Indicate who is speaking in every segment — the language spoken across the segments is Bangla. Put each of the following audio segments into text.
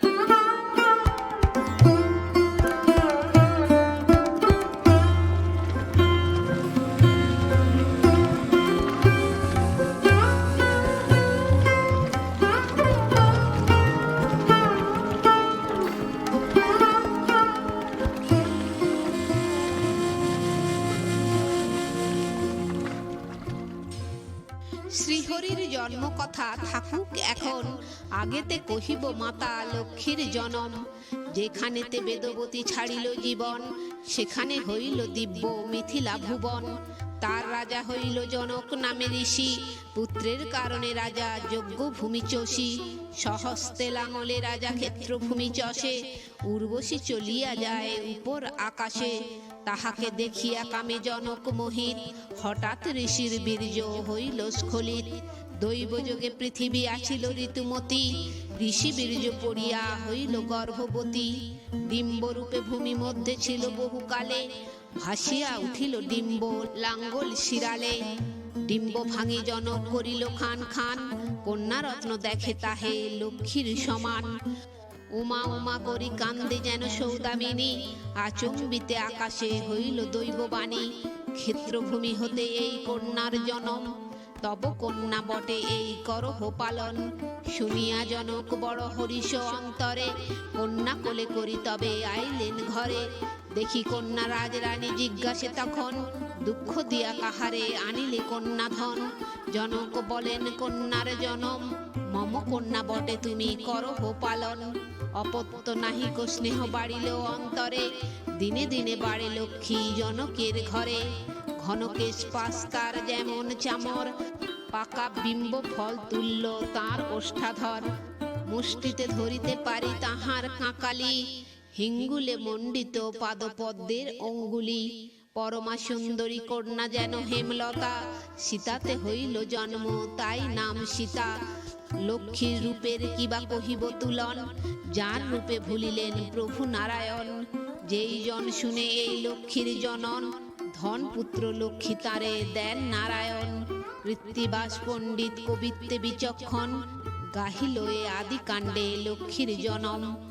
Speaker 1: Thank you. শ্রীহরির জন্মকথা থাকুক এখন, আগেতে কহিব, মাতা লক্ষ্মীর জনম। যেখানেতে বেদবতী ছাড়িল জীবন, সেখানে হইল দিব্য মিথিলা ভুবন। তার রাজা হইল জনক নামে ঋষি, পুত্রের কারণে রাজা যজ্ঞ ভূমি চষি। সহস্তে লাঙলে রাজা ক্ষেত্র ভূমি চষে, উর্বশী চলিয়া যায় উপর আকাশে। তাহাকে দেখিয়া কামে জনক মোহিত, হঠাৎ ঋষির বীর্য হইল স্খলিত। দৈবযোগে পৃথিবী আছিল ঋতুমতি ঋষি বীর্য পড়িয়া হইল গর্ভবতী। ডিম্বরূপে ভূমি মধ্যে ছিল বহুকালে ভাসিয়া উঠিল ডিম্ব লাঙ্গল শিরালে। ডিম্ব ভাঙি জনক করিল খান খান কন্যা রত্ন দেখে তাহে লক্ষ্মীর সমান। উমা উমা করি কান্দে যেন সৌদামিনী, আচম্বিতে আকাশে হইল দৈববাণী। ক্ষেত্রভূমি হতে এই কন্যার জনম, তব কন্যা বটে এই করহ পালন। শুনিয়া জনক বড় হরিষ অন্তরে, কন্যা কোলে করি তবে আইলেন ঘরে। দেখি কন্যা রাজরানী জিজ্ঞাসে তখন, দুঃখ দিয়া কাহারে আনিলে কন্যা ধন? জনক বলেন, কন্যার জনম, মম কন্যা বটে, তুমি করহ পালন। অপত্য নাহিক স্নেহ বাড়িল অন্তরে, দিনে দিনে বাড়ে লক্ষ্মী জনকের ঘরে। ঘনকেশ পাস্তার যেমন চামর, পাকা বিম্ব ফল তুল্য তার ওষ্ঠাধর। মুষ্টিতে ধরিতে পারি তাহার কাঁকালি হিঙ্গুলে মণ্ডিত পাদপদ্মের অঙ্গুলি। পরমা সুন্দরী কন্যা যেন হেমলতা, সীতাতে হইল জন্ম, তাই নাম সীতা। লক্ষ্মীর রূপের কিবা কহিব তুলন, যার রূপে ভুলিলেন প্রভু নারায়ণ। যেই জন শুনে এই লক্ষ্মীর জনন, ধন পুত্র লক্ষ্মী তারে দেন নারায়ণ। কৃত্তিবাস পণ্ডিত কবিত্বে বিচক্ষণ, গাহিল এ আদি কাণ্ডে লক্ষ্মীর জনম।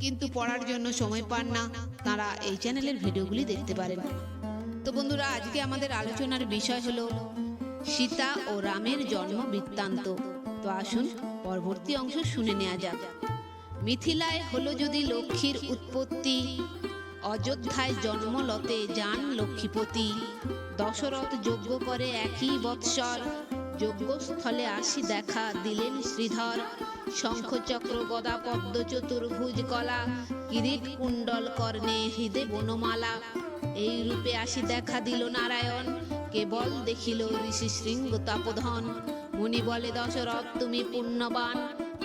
Speaker 1: কিন্তু পড়ার জন্য সময় পান না, তারা এই চ্যানেলের ভিডিওগুলি দেখতে পারেন। তো বন্ধুরা, আজকে আমাদের আলোচনার বিষয় হলো সীতা ও রামের জন্ম বৃত্তান্ত। তো আসুন, পরবর্তী অংশ শুনে নেওয়া যাক। মিথিলায় হলো যদি লক্ষ্মীর উৎপত্তি, অযোধ্যায় জন্মলতে যান লক্ষ্মীপতি, দশরথ যজ্ঞ করে একই বৎসর যজ্ঞস্থলে আসি দেখা দিলেন শ্রীধর। শঙ্খচক্র গদা পদ্ম চতুর্ভুজ কলা, কিরিট কুণ্ডল কর্ণে হৃদে বনমালা। এই রূপে আসি দেখা দিল নারায়ণ, কেবল দেখিল ঋষি শৃঙ্গ তাপধন। মুনি বলে, দশরথ, তুমি পুণ্যবান,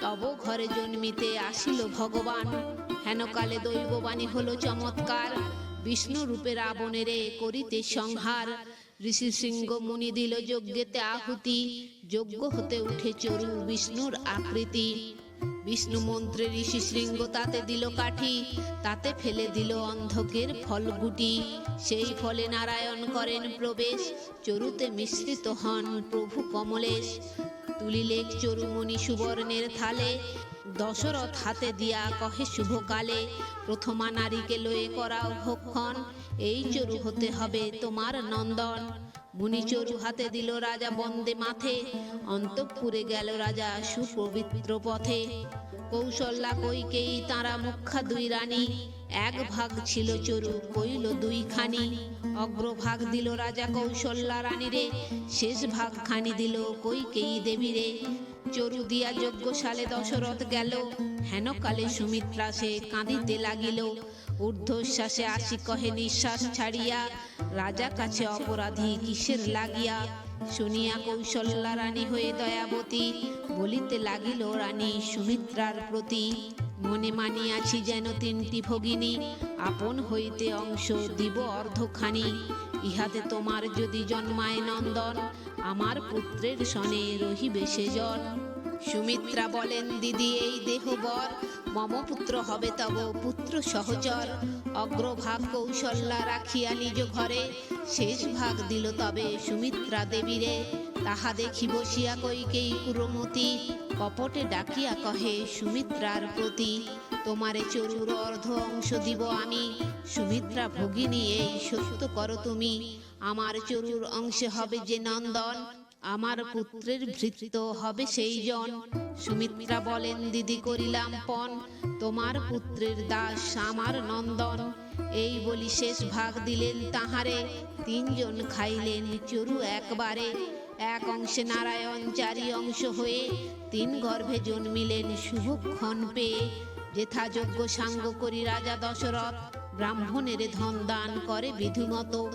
Speaker 1: তব ঘরে জন্মিতে আসিল ভগবান। হেনকালে দৈববাণী হলো চমৎকার বিষ্ণু রূপে রাবণেরে করিতে সংহার। ঋষি সিংহ মুনি দিল যজ্ঞেতে আহুতি যজ্ঞ হতে উঠে চরু বিষ্ণুর আকৃতি। বিষ্ণু মন্ত্রে ঋষি শৃঙ্গ তাতে দিল কাঠি, তাতে ফেলে দিল অন্ধকের ফলগুটি। সেই ফলে নারায়ণ করেন প্রবেশ, চরুতে মিশ্রিত হন প্রভু কমলেশ। তুলিলেক চরুমণি সুবর্ণের থালে। দশরথ হাতে দিয়া কহে শুভকালে, প্রথমা নারীকে লয়ে করাও ভক্ষণ, এই চরু হতে হবে তোমার নন্দন। মুনি চরু হাতে দিল রাজা বন্দে মাথে, অন্তঃপুরে গেল রাজা সুপবিত্র পথে। কৌশল্যা কইকেই তারা মুখা দুই রানী। এক ভাগ ছিল চরু, কইল দুইখানি। অগ্রভাগ দিল রাজা কৌশল্যা রানীরে। শেষ ভাগ খানি দিল কইকেই দেবীরে। চরু দিয়া যজ্ঞশালে দশরথ গেল। হেনকালে সুমিত্রা সে কাঁদিতে লাগিল। ঊর্ধ্বশ্বাসে আসি কহে নিঃশ্বাস ছাড়িয়া। রাজা কাছে অপরাধী কিসের লাগিয়া? শুনিয়া কৌশল্যা রানী হয়ে দয়াবতী, বলিতে লাগিল, রানী সুমিত্রার প্রতি মনে মানিয়াছি যেন তিনটি ভগিনী, আপন হইতে অংশ দিব অর্ধখানি। ইহাতে তোমার যদি জন্মায় নন্দন, আমার পুত্রের সনে রহিবে সেজন। সুমিত্রা বলেন, দিদি, এই দেহবর মম পুত্র হবে তব, পুত্র সহচর। অগ্রভাগ কৌশল্যা রাখিয়া নিজ ঘরে। শেষ ভাগ দিল তবে সুমিত্রা দেবীরে। তাহা দেখি বসিয়া কইকেই কুরমতি। কপটে ডাকিয়া কহে, সুমিত্রার প্রতি তোমারে চরুর অর্ধ অংশ দিব আমি। সুমিত্রা ভগিনী, এই সত্য করো তুমি। আমার চরুর অংশে হবে যে নন্দন। আমার পুত্রের ভৃত্য হবে সেই জন সুমিত্রা বলেন, দিদি, করিলাম পণ। তোমার পুত্রের দাস আমার নন্দন। এই বলি শেষ ভাগ দিলেন তাহারে। তিনজন খাইলেন চরু একবারে। এক অংশে নারায়ণ, চারি অংশ হয়ে তিন গর্ভে জন্মিলেন শুভক্ষণ পেয়ে। যথাযোগ্য সাঙ্গ করি রাজা দশরথ। ব্রাহ্মণের ধন দান করে বিধিমত।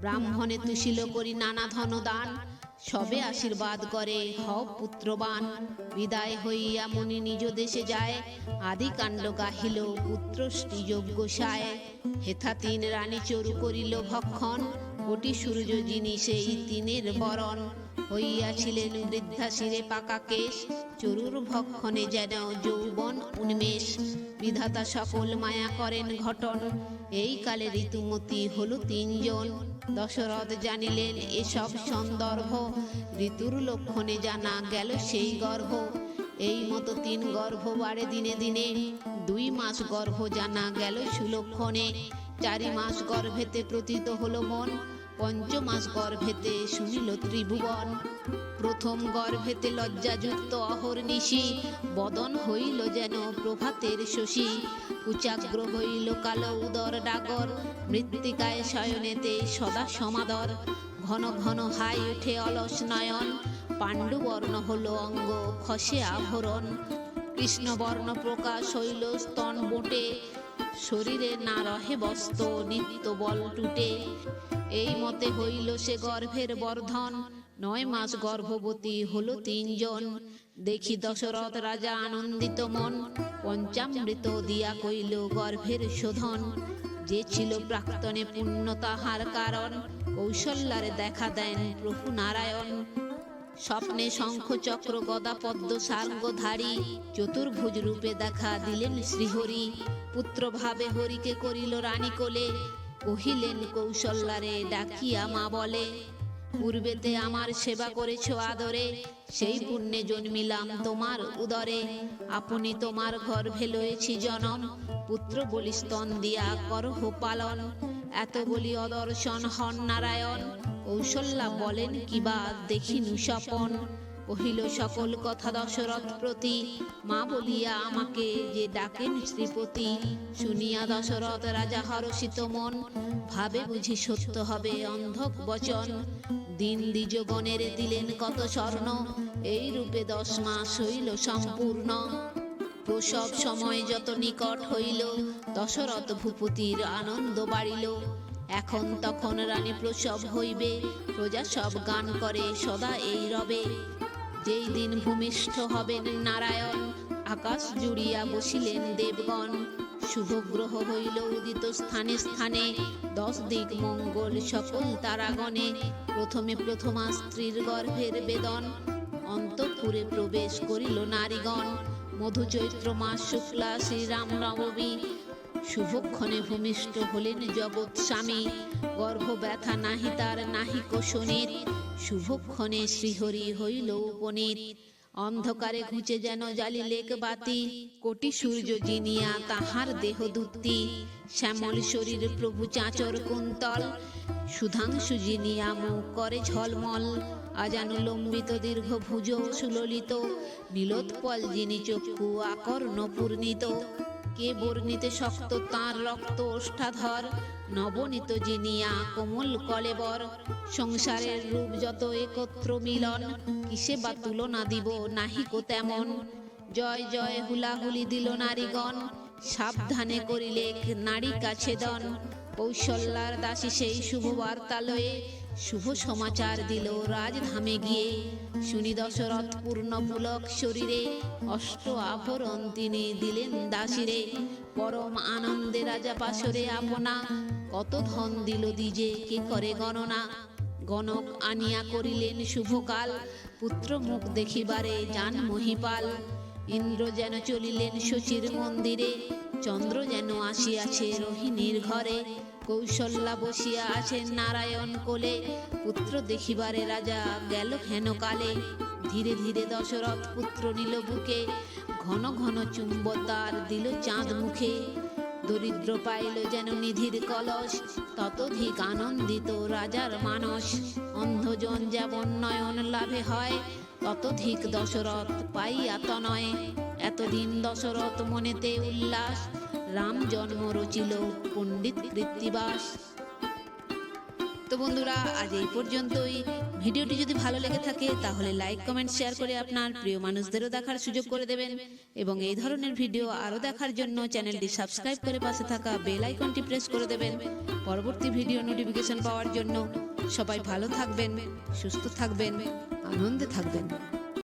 Speaker 1: ব্রাহ্মণে তুশিল করি নানা ধন দান সবে আশীর্বাদ করে। হও পুত্রবান, বিদায় হইয়া মনে নিজ দেশে যায়। আদি কাণ্ড গাহিল পুত্রষ্টি যজ্ঞ সায় হেথা তিন রানী চরু করিল ভক্ষণ কোটি সূর্য যিনি সেই তিনের বরণ। হইয়াছিলেন বৃদ্ধা শিরে পাকা কেশ। চরুর ভক্ষণে যেন যৌবন উন্মেষ। বিধাতা সকল মায়া করেন ঘটন। এই কালে ঋতুমতি হলো তিনজন। দশরথ জানিলেন, এসব সন্দর্ভ। ঋতুর লক্ষণে জানা গেল সেই গর্ভ। এই মতো তিন গর্ভ বাড়ে দিনে দিনে। দুই মাস গর্ভ জানা গেল সুলক্ষণে। চারি মাস গর্ভেতে প্রতীত হলো মন পঞ্চমাস গর্ভেতে শুনিল ত্রিভুবন। প্রথম গর্ভেতে লজ্জাযুক্ত অহর্নিশি বদন হইল যেন প্রভাতের শশী। কুচাগ্র হইল কালো উদর ডাগর, মৃত্তিকায় শয়নেতে সদা সমাদর। ঘন ঘন হাই উঠে অলস নয়ন, পাণ্ডুবর্ণ হল অঙ্গ, খসে আভরণ। কৃষ্ণবর্ণ প্রকাশ হইল স্তন বোটে, শরীরে না রহে বস্ত্র, নিত্য বল টুটে। এই মতে হইল সে গর্ভের বর্ধন। নয় মাস গর্ভবতী হলো তিনজন। দেখি দশরথ রাজা আনন্দিত মন। পঞ্চামৃত দিয়া কইল গর্ভের শোধন। যে ছিল প্রাক্তনে পুণ্য তাহার কারণ। কৌশল্যারে দেখা দেন প্রভু নারায়ণ। স্বপ্নে শঙ্খ চক্র গদা পদ্ম সার্ঙ্গধারী চতুর্ভুজ রূপে দেখা দিলেন শ্রীহরি। পুত্র ভাবে হরিকে করিল রানী কোলে কহিলেন, কৌশল্যারে, ডাকিয়া মা বলে, পূর্বেতে আমার সেবা করেছ আদরে, সেই পুণ্যে জন্মিলাম তোমার উদরে। আপনি তোমার গর্ভে লয়েছি জনম, পুত্র বলি স্তন দিয়া করহ পালন। এত বলি অদর্শন হন নারায়ণ, কৌশল্যা বলেন কিবা দেখিনু স্বপন? কহিল, সকল কথা দশরথ প্রতি। মা বলিয়া আমাকে যে ডাকেন শ্রীপতি, শুনিয়া দশরথ রাজা হরষিত মন। ভাবে বুঝি সত্য হবে অন্ধক বচন। দিন দ্বিজগণের দিলেন কত স্বর্ণ। এই রূপে দশ মাস হইল সম্পূর্ণ। প্রসব সময় যত নিকট হইল, দশরথ ভূপতির আনন্দ বাড়িল। এখন তখন রানী প্রসব হইবে, প্রজা সব গান করে সদা এই রবে। যেই দিন ভূমিষ্ঠ হবেন নারায়ণ, আকাশ জুড়িয়া বসিলেন দেবগণ। শুভ গ্রহ হইল উদিত স্থানে স্থানে, দশ দিক মঙ্গল সকল তারাগণে। প্রথমে প্রথমা স্ত্রীর গর্ভের বেদন, অন্তঃপুরে প্রবেশ করিল নারীগণ। মধু চৈত্র মাস শুক্লা, শ্রীরাম, নবমী শুভক্ষণে ভূমিষ্ঠ হলেন জগৎ স্বামী। গর্ভ ব্যথা নাহি, তার নাহি কোশনিত শুভক্ষণে শ্রীহরি হইল উপনীত। অন্ধকারে ঘুচে যেন জালি লেক বাতি। কোটি সূর্য জিনিয়া তাহার দেহ দুত্তি শ্যামল শরীর প্রভু চাচর কুন্তল। সুধাংশু জিনিয়া মুখ করে ঝলমল। আজানু লম্বিত দীর্ঘ ভুজ সুললিত। নীলোৎপল যিনি চক্ষু আকর্ণ পূর্ণিত। কে বর্ণিতে শক্ত তাঁর রক্ত ওষ্ঠাধর, নবনীত জিনিয়া কোমল কলেবর। সংসারের রূপ যত একত্র মিলন, কিসে বা তুলনা দিব নাহিকো তেমন। জয় জয় হুলাহুলি দিল নারীগণ, সাবধানে করিলে নারী কাছে দন। কৌশল্যার দাসী সেই শুভ বার্তা লয়ে শুভ সমাচার দিল রাজধামে গিয়ে। শুনি দশরথ পূর্ণ পুলক শরীরে, অষ্ট আভরণ তিনি দিলেন দাসিরে। পরম আনন্দে রাজা পাশরে আপনা, কত ধন দিল দিজে কে করে গণনা? গণক আনিয়া করিলেন শুভকাল, পুত্র মুখ দেখিবারে যান মহিপাল। ইন্দ্র যেন চলিলেন শচীর মন্দিরে, চন্দ্র যেন আসিয়াছে রোহিণীর ঘরে। কৌশল্যা বসিয়া আছেন নারায়ণ কোলে। পুত্র দেখিবারে রাজা গেল হেন কালে। ধীরে ধীরে দশরথ পুত্র নিল বুকে। ঘন ঘন চুম্বতার দিল চাঁদ মুখে। দরিদ্র পাইল যেন নিধির কলস। ততধিক আনন্দিত রাজার মানস। অন্ধজন যেমন নয়ন লাভে হয়, ততধিক দশরথ পাইয়া তনয়। এতদিন দশরথ মনেতে উল্লাস। রাম জন্ম রচিল পণ্ডিত কৃত্তিবাস। তো বন্ধুরা, আজ এই পর্যন্তই। ভিডিওটি যদি ভালো লেগে থাকে, তাহলে লাইক কমেন্ট শেয়ার করে আপনার প্রিয় মানুষদেরও দেখার সুযোগ করে দেবেন। এবং এই ধরনের ভিডিও আরও দেখার জন্য চ্যানেলটি সাবস্ক্রাইব করে পাশে থাকা বেল আইকনটি প্রেস করে দেবেন। পরবর্তী ভিডিও নোটিফিকেশন পাওয়ার জন্য সবাই ভালো থাকবেন, সুস্থ থাকবেন, আনন্দে থাকবেন।